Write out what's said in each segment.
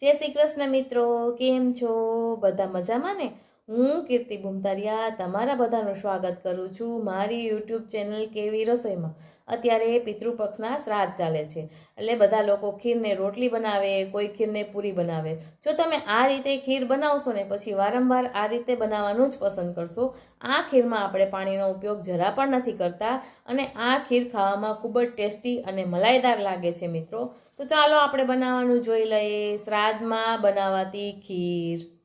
જય શ્રી કૃષ્ણ મિત્રો, કેમ છો? બધા મજામાં ને? હું કીર્તિ ભૂમતારિયા તમારા બધાનું સ્વાગત કરું છું મારી યુટ્યુબ ચેનલ કેવી રસોઈમાં. અત્યારે પિતૃપક્ષના શ્રાદ્ધ ચાલે છે. એટલે બધા લોકો ખીરને રોટલી બનાવે, કોઈ ખીરને પૂરી બનાવે. જો તમે આ રીતે ખીર બનાવશો ને પછી વારંવાર આ રીતે બનાવવાનું જ પસંદ કરશો, આ ખીરમાં આપણે પાણીનો ઉપયોગ જરા પણ નથી કરતા અને આ ખીર ખાવામાં ખૂબ જ ટેસ્ટી અને મલાઈદાર લાગે છે મિત્રો. તો ચાલો આપણે બનાવવાનું જોઈ લઈએ, શ્રાદ્ધમાં બનાવાતી ખીર.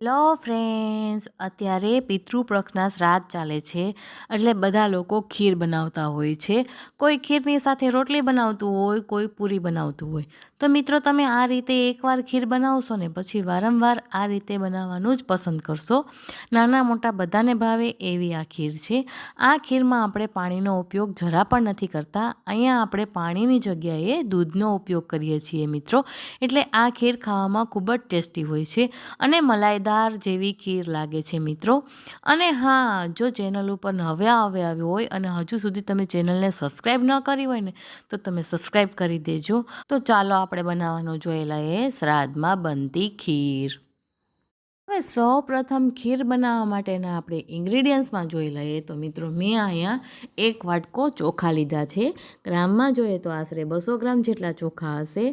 હેલો ફ્રેન્ડ્સ, અત્યારે પિતૃપક્ષના શ્રાદ્ધ ચાલે છે. એટલે બધા લોકો ખીર બનાવતા હોય છે. કોઈ ખીરની સાથે રોટલી બનાવતું હોય, કોઈ પૂરી બનાવતું હોય. તો મિત્રો, તમે આ રીતે એકવાર ખીર બનાવશો ને પછી વારંવાર આ રીતે બનાવવાનું જ પસંદ કરશો. નાના મોટા બધાને ભાવે એવી આ ખીર છે. આ ખીરમાં આપણે પાણીનો ઉપયોગ જરા પણ નથી કરતા. અહીંયા આપણે પાણીની જગ્યાએ દૂધનો ઉપયોગ કરીએ છીએ મિત્રો. એટલે આ ખીર ખાવામાં ખૂબ જ ટેસ્ટી હોય છે. અને મલાઈદાર જેવી ખીર લાગે છે મિત્રો. અને હા, જો ચેનલ ઉપર હવે આવે આવ્યો હોય અને હજુ સુધી તમે ચેનલને સબસ્ક્રાઈબ ન કરી હોય ને, તો તમે સબસ્ક્રાઈબ કરી દેજો. તો ચાલો આપણે બનાવવાનું જોયેલા એ શ્રાદ્ધમાં બનતી ખીર. હવે સૌ પ્રથમ ખીર બનાવવા માટેના આપણે ઇન્ગ્રીડિયન્ટ્સમાં જોઈ લઈએ તો મિત્રો મેં અહીંયા એક વાટકો ચોખા લીધા છે. ગ્રામમાં જોઈએ તો આશરે બસો ગ્રામ જેટલા ચોખા હશે.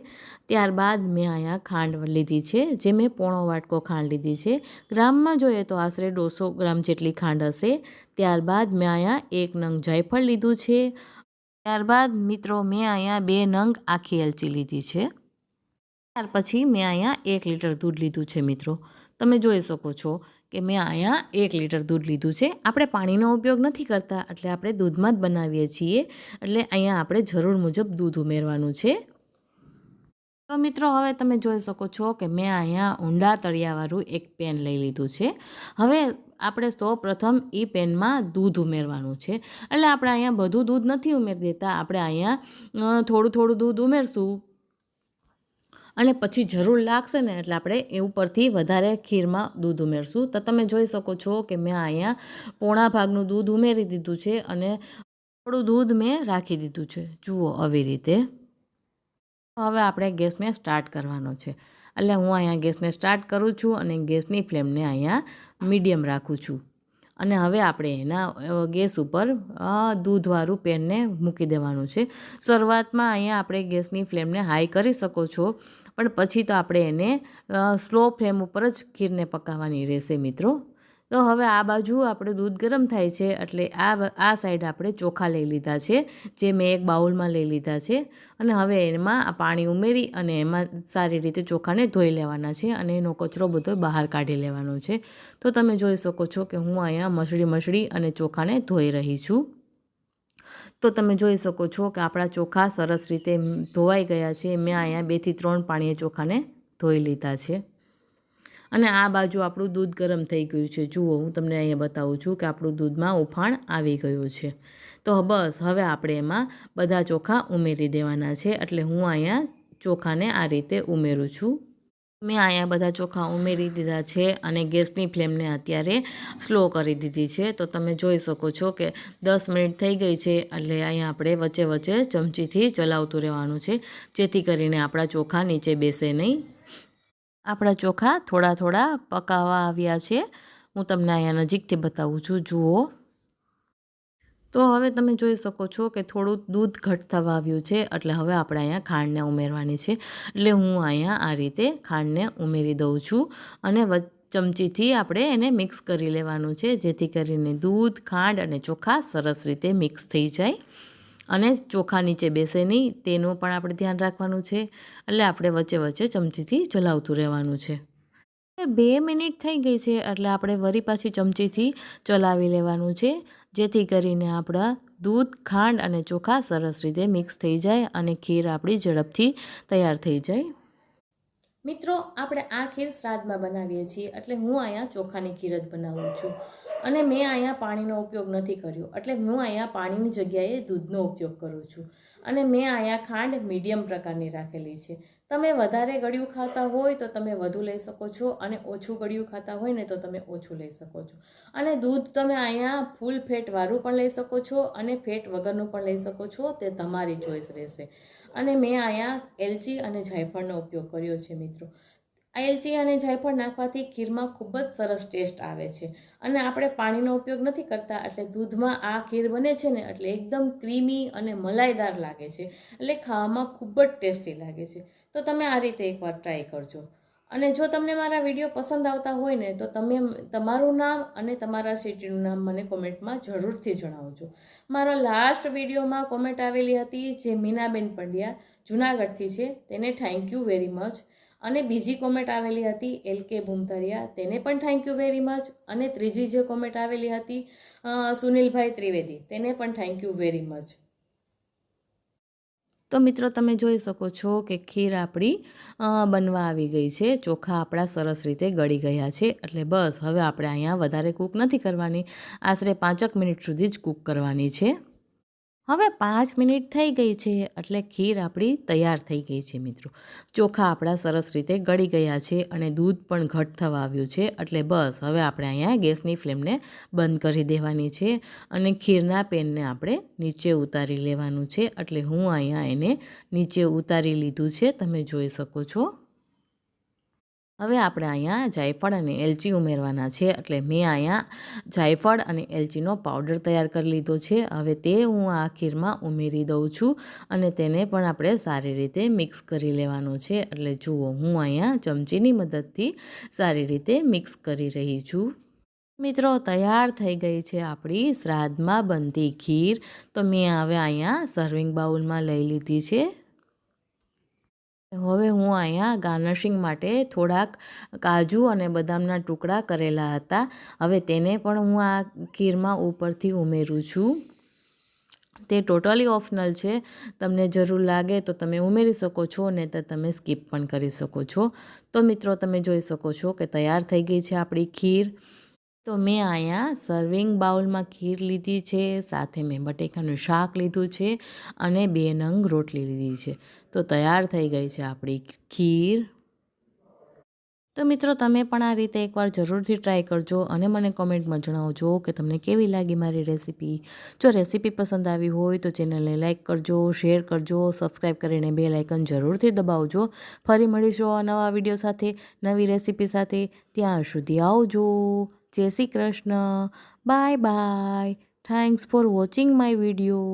ત્યારબાદ મેં અહીંયા ખાંડ લીધી છે, જે મેં પોણો વાટકો ખાંડ લીધી છે. ગ્રામમાં જોઈએ તો આશરે દોઢસો ગ્રામ જેટલી ખાંડ હશે. ત્યારબાદ મેં અહીંયા એક નંગ જાયફળ લીધું છે. ત્યારબાદ મિત્રો મેં અહીંયા બે નંગ આખી એલચી લીધી છે. ત્યાર પછી મેં અહીંયા એક લીટર દૂધ લીધું છે મિત્રો. તમે જોઈ શકો છો કે મેં અહીંયા એક લીટર દૂધ લીધું છે. આપણે પાણીનો ઉપયોગ નથી કરતા, એટલે આપણે દૂધમાં જ બનાવીએ છીએ. એટલે અહીંયા આપણે જરૂર મુજબ દૂધ ઉમેરવાનું છે. તો મિત્રો, હવે તમે જોઈ શકો છો કે મેં અહીંયા ઊંડા તળિયાવાળું એક પેન લઈ લીધું છે. હવે આપણે સૌ પ્રથમ એ પેનમાં દૂધ ઉમેરવાનું છે. એટલે આપણે અહીંયા બધું દૂધ નથી ઉમેરી દેતા, આપણે અહીંયા થોડું થોડું દૂધ ઉમેરશું. અને પછી જરૂર લાગશે ને એટલે આપણે એ ઉપરથી વધારે ખીરમાં દૂધ ઉમેરશું. તો તમે જોઈ શકો છો કે મેં અહીંયા પોણા ભાગનું દૂધ ઉમેરી દીધું છે અને થોડું દૂધ મેં રાખી દીધું છે. જુઓ આવી રીતે. હવે આપણે ગેસને સ્ટાર્ટ કરવાનો છે. એટલે હું અહીંયા ગેસને સ્ટાર્ટ કરું છું અને ગેસની ફ્લેમને અહીંયા મીડિયમ રાખું છું. અને હવે આપણે એના ગેસ ઉપર દૂધવાળું પેનને મૂકી દેવાનું છે. શરૂઆતમાં અહીંયા આપણે ગેસની ફ્લેમને હાઈ કરી શકો છો, પણ પછી તો આપણે એને સ્લો ફ્લેમ ઉપર જ ખીરને પકાવવાની રહેશે મિત્રો. તો હવે આ બાજુ આપણે દૂધ ગરમ થાય છે એટલે આ આ સાઈડ આપણે ચોખા લઈ લીધા છે, જે મેં એક બાઉલમાં લઈ લીધા છે. અને હવે એમાં પાણી ઉમેરી અને એમાં સારી રીતે ચોખાને ધોઈ લેવાના છે અને એનો કચરો બધો બહાર કાઢી લેવાનો છે. તો તમે જોઈ શકો છો કે હું અહીંયા મસળી મસળી અને ચોખાને ધોઈ રહી છું. તો તમે જોઈ શકો છો કે આપણા ચોખા સરસ રીતે ધોવાઈ ગયા છે. મેં અહીંયા બેથી ત્રણ પાણીએ ચોખાને ધોઈ લીધા છે. અને આ બાજુ આપણું દૂધ ગરમ થઈ ગયું છે. જુઓ, હું તમને અહીંયા બતાવું છું કે આપણું દૂધમાં ઉફાણ આવી ગયું છે. તો બસ, હવે આપણે એમાં બધા ચોખા ઉમેરી દેવાના છે. એટલે હું અહીંયા ચોખાને આ રીતે ઉમેરું છું. મેં અહીંયા બધા ચોખા ઉમેરી દીધા છે અને ગેસની ફ્લેમને અત્યારે સ્લો કરી દીધી છે. તો તમે જોઈ શકો છો કે દસ મિનિટ થઈ ગઈ છે. એટલે અહીંયા આપણે વચ્ચે વચ્ચે ચમચીથી ચલાવતું રહેવાનું છે. જેથી કરીને આપણા ચોખા નીચે બેસે નહીં. આપણા ચોખા થોડા થોડા પકાવવા આવ્યા છે. હું તમને અહીંયા નજીકથી બતાવું છું. જુઓ. તો હવે તમે જોઈ શકો છો કે થોડું દૂધ ઘટ થવા આવ્યું છે. એટલે હવે આપણે અહીંયા ખાંડને ઉમેરવાની છે. એટલે હું અહીંયા આ રીતે ખાંડને ઉમેરી દઉં છું. અને ચમચીથી આપણે એને મિક્સ કરી લેવાનું છે. જેથી કરીને દૂધ, ખાંડ અને ચોખા સરસ રીતે મિક્સ થઈ જાય. અને ચોખા નીચે બેસે નહીં, તેનું પણ આપણે ધ્યાન રાખવાનું છે. એટલે આપણે વચ્ચે વચ્ચે ચમચીથી ચલાવતું રહેવાનું છે. બે મિનિટ થઈ ગઈ છે, એટલે આપણે વરી પાછી ચમચીથી ચલાવી લેવાનું છે, જેથી કરીને આપણા દૂધ, ખાંડ અને ચોખા સરસ રીતે મિક્સ થઈ જાય અને ખીર આપણી ઝડપથી તૈયાર થઈ જાય. મિત્રો, આપણે આ ખીર શ્રાદ્ધમાં બનાવીએ છીએ એટલે હું અહીંયા ચોખાની ખીર જ બનાવું છું. અને મેં અહીંયા પાણીનો ઉપયોગ નથી કર્યો. એટલે હું અહીંયા પાણીની જગ્યાએ દૂધનો ઉપયોગ કરું છું. અને મેં અહીંયા ખાંડ મીડિયમ પ્રકારની રાખેલી છે. તમે વધારે ગળ્યું ખાતા હોય તો તમે વધુ લઈ શકો છો અને ઓછું ગળ્યું ખાતા હોય ને તો તમે ઓછું લઈ શકો છો. અને દૂધ તમે અહીંયા ફૂલ ફેટવાળું પણ લઈ શકો છો અને ફેટ વગરનું પણ લઈ શકો છો. તે તમારી ચોઈસ રહેશે. અને મેં અહીંયા એલચી અને જાયફળનો ઉપયોગ કર્યો છે, મિત્રો. આ એલચી અને જાયફળ નાખવાથી ખીરમાં ખૂબ જ સરસ ટેસ્ટ આવે છે. અને આપણે પાણીનો ઉપયોગ નથી કરતા, એટલે દૂધમાં આ ખીર બને છે ને, એટલે એકદમ ક્રીમી અને મલાઈદાર લાગે છે. એટલે ખાવામાં ખૂબ જ ટેસ્ટી લાગે છે. તો તમે આ રીતે એકવાર ટ્રાય કરજો. અને જો તમને મારા વીડિયો પસંદ આવતા હોય ને, તો તમે તમારું નામ અને તમારા સિટીનું નામ મને કોમેન્ટમાં જરૂરથી જણાવજો. મારો લાસ્ટ વિડીયોમાં કોમેન્ટ આવેલી હતી જે મીનાબેન પંડ્યા જુનાગઢથી છે, તેને થેન્ક યુ વેરી મચ અને બીજી કોમેન્ટ આવેલી હતી એલ કે ભૂમતરિયા, તેને પણ થેન્ક યુ વેરી મચ અને ત્રીજી જે કોમેન્ટ આવેલી હતી સુનિલભાઈ ત્રિવેદી, તેને પણ થેન્ક યુ વેરી મચ તો મિત્રો તમે જોઈ શકો છો કે ખીર આપણી બનવા આવી ગઈ છે. ચોખા આપણા સરસ રીતે ગળી ગયા છે. એટલે બસ, હવે આપણે અહીંયા વધારે કૂક નથી કરવાની. આશરે પાંચક મિનિટ સુધી જ કૂક કરવાની છે. હવે પાંચ મિનિટ થઈ ગઈ છે એટલે ખીર આપણી તૈયાર થઈ ગઈ છે મિત્રો. ચોખા આપણા સરસ રીતે ગળી ગયા છે અને દૂધ પણ ઘટ થવા આવ્યું છે એટલે બસ હવે આપણે અહીંયા ગેસની ફ્લેમને બંધ કરી દેવાની છે અને ખીરના પેનને આપણે નીચે ઉતારી લેવાનું છે એટલે હું અહીંયા એને નીચે ઉતારી લીધું છે. તમે જોઈ શકો છો. હવે આપણે અહીંયા જાયફળ અને એલચી ઉમેરવાના છે. એટલે મેં અહીંયા જાયફળ અને એલચીનો પાવડર તૈયાર કરી લીધો છે. હવે તે હું આ ખીરમાં ઉમેરી દઉં છું અને તેને પણ આપણે સારી રીતે મિક્સ કરી લેવાનું છે. એટલે જુઓ, હું અહીંયા ચમચીની મદદથી સારી રીતે મિક્સ કરી રહી છું. મિત્રો, તૈયાર થઈ ગઈ છે આપણી શ્રાદ્ધમાં બનતી ખીર. તો મેં હવે અહીંયા સર્વિંગ બાઉલમાં લઈ લીધી છે. હવે હું અહીંયા ગાર્નિશિંગ માટે થોડાક કાજુ અને બદામના ટુકડા કરેલા હતા. હવે તેને પણ હું આ ખીરમાં ઉપરથી ઉમેરું છું. તે ટોટલી ઓપ્શનલ છે. તમને જરૂર લાગે તો તમે ઉમેરી શકો છો ને તો તમે સ્કીપ પણ કરી શકો છો. તો મિત્રો, તમે જોઈ શકો છો કે તૈયાર થઈ ગઈ છે આપણી ખીર. તો મેં અહીંયા સર્વિંગ બાઉલમાં ખીર લીધી છે, સાથે મેં બટેકાનું શાક લીધું છે અને બે નંગ રોટલી લીધી છે. તો તૈયાર થઈ ગઈ છે આપણી ખીર. તો મિત્રો, તમે પણ આ રીતે એકવાર જરૂરથી ટ્રાય કરજો અને મને કોમેન્ટમાં જણાવજો કે તમને કેવી લાગી મારી રેસીપી જો રેસીપી પસંદ આવી હોય તો ચેનલને લાઇક કરજો શેર કરજો સબસ્ક્રાઈબ કરીને બે લાઇકન જરૂરથી દબાવજો. ફરી મળીશું નવા વીડિયો સાથે, નવી રેસીપી સાથે. ત્યાં સુધી આવજો. જય Shri Krishna bye bye thanks for watching my video